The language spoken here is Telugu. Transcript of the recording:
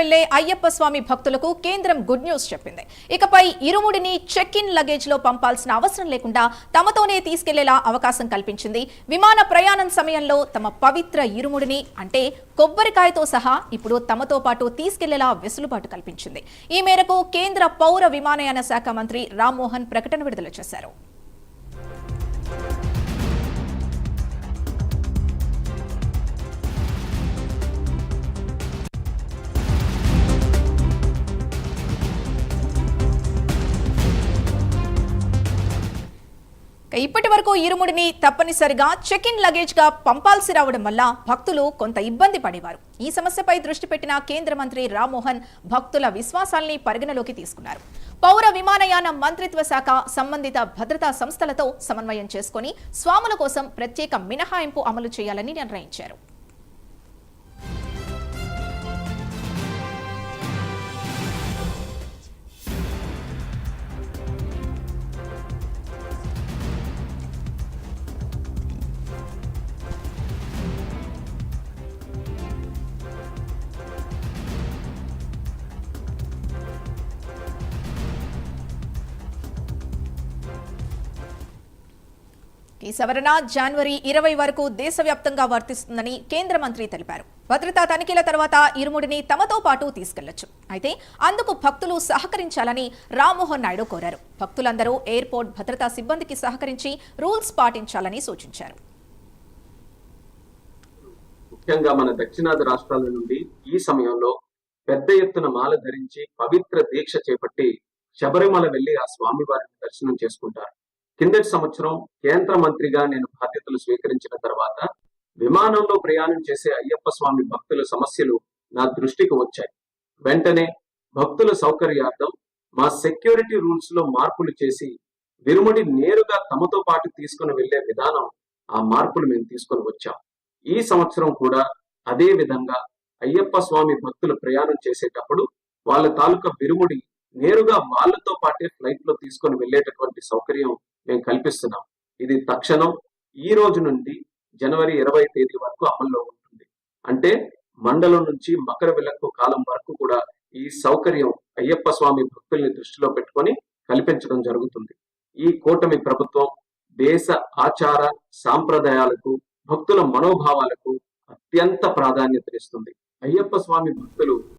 వెళ్ళే అయ్యప్ప స్వామి భక్తులకు కేంద్రం గుడ్ న్యూస్ చెప్పింది. ఇకపై ఇరుముడిని చెక్ ఇన్ లగేజ్లో పంపాల్సిన అవసరం లేకుండా తమతోనే తీసుకెళ్ళేలా అవకాశం కల్పించింది. విమాన ప్రయాణం సమయంలో తమ పవిత్ర ఇరుముడిని అంటే కొబ్బరికాయతో సహా ఇప్పుడు తమతో పాటు తీసుకెళ్ళేలా వెసులుబాటు కల్పించింది. ఈ మేరకు కేంద్ర పౌర విమానయాన శాఖ మంత్రి రామ్మోహన్ ప్రకటన విడుదల చేశారు. ఇప్పటి వరకు ఇరుముడిని తప్పనిసరిగా చెక్ ఇన్ లగేజ్గా పంపాల్సి రావడం వల్ల భక్తులు కొంత ఇబ్బంది పడేవారు. ఈ సమస్యపై దృష్టి పెట్టిన కేంద్ర మంత్రి రామ్మోహన్ భక్తుల విశ్వాసాల్ని పరిగణలోకి తీసుకున్నారు. పౌర విమానయాన మంత్రిత్వ శాఖ సంబంధిత భద్రతా సంస్థలతో సమన్వయం చేసుకుని స్వాముల కోసం ప్రత్యేక మినహాయింపు అమలు చేయాలని నిర్ణయించారు. ఈ సవరణ జనవరి ఇరవై వరకు దేశవ్యాప్తంగా వర్తిస్తుందని కేంద్ర మంత్రి తెలిపారు. భద్రతా తనిఖీల తర్వాత ఇరుముడిని తమతో పాటు తీసుకెళ్ళొచ్చు. అయితే అందుకు భక్తులు సహకరించాలని రామ్మోహన్ నాయుడు కోరారు. భక్తులందరూ ఎయిర్పోర్ట్ భద్రతా సిబ్బందికి సహకరించి రూల్స్ పాటించాలని సూచించారు. ముఖ్యంగా మన దక్షిణాది రాష్ట్రాల నుండి ఈ సమయంలో పెద్ద ఎత్తున మాల ధరించి పవిత్ర దీక్ష చేపట్టి శబరిమల వెళ్ళి ఆ స్వామి వారిని దర్శనం చేసుకుంటారు. కిందటి సంవత్సరం కేంద్ర మంత్రిగా నేను బాధ్యతలు స్వీకరించిన తర్వాత విమానంలో ప్రయాణం చేసే అయ్యప్ప స్వామి భక్తుల సమస్యలు నా దృష్టికి వచ్చాయి. వెంటనే భక్తుల సౌకర్యార్థం మా సెక్యూరిటీ రూల్స్లో మార్పులు చేసి విరుముడి నేరుగా తమతో పాటు తీసుకుని వెళ్ళే విధానం ఆ మార్పులు మేము తీసుకొని వచ్చాం. ఈ సంవత్సరం కూడా అదే విధంగా అయ్యప్ప స్వామి భక్తులు ప్రయాణం చేసేటప్పుడు వాళ్ళ తాలూకా విరుముడి నేరుగా వాళ్ళతో పాటే ఫ్లైట్లో తీసుకొని వెళ్ళేటటువంటి సౌకర్యం మేము కల్పిస్తున్నాం. ఇది తక్షణం ఈ రోజు నుండి జనవరి ఇరవై తేదీ వరకు అమల్లో ఉంటుంది. అంటే మండలం నుంచి మకర విలక్కు కాలం వరకు కూడా ఈ సౌకర్యం అయ్యప్ప స్వామి భక్తుల్ని దృష్టిలో పెట్టుకొని కల్పించడం జరుగుతుంది. ఈ కూటమి ప్రభుత్వం దేశ ఆచార సాంప్రదాయాలకు భక్తుల మనోభావాలకు అత్యంత ప్రాధాన్యతనిస్తుంది. అయ్యప్ప స్వామి భక్తులు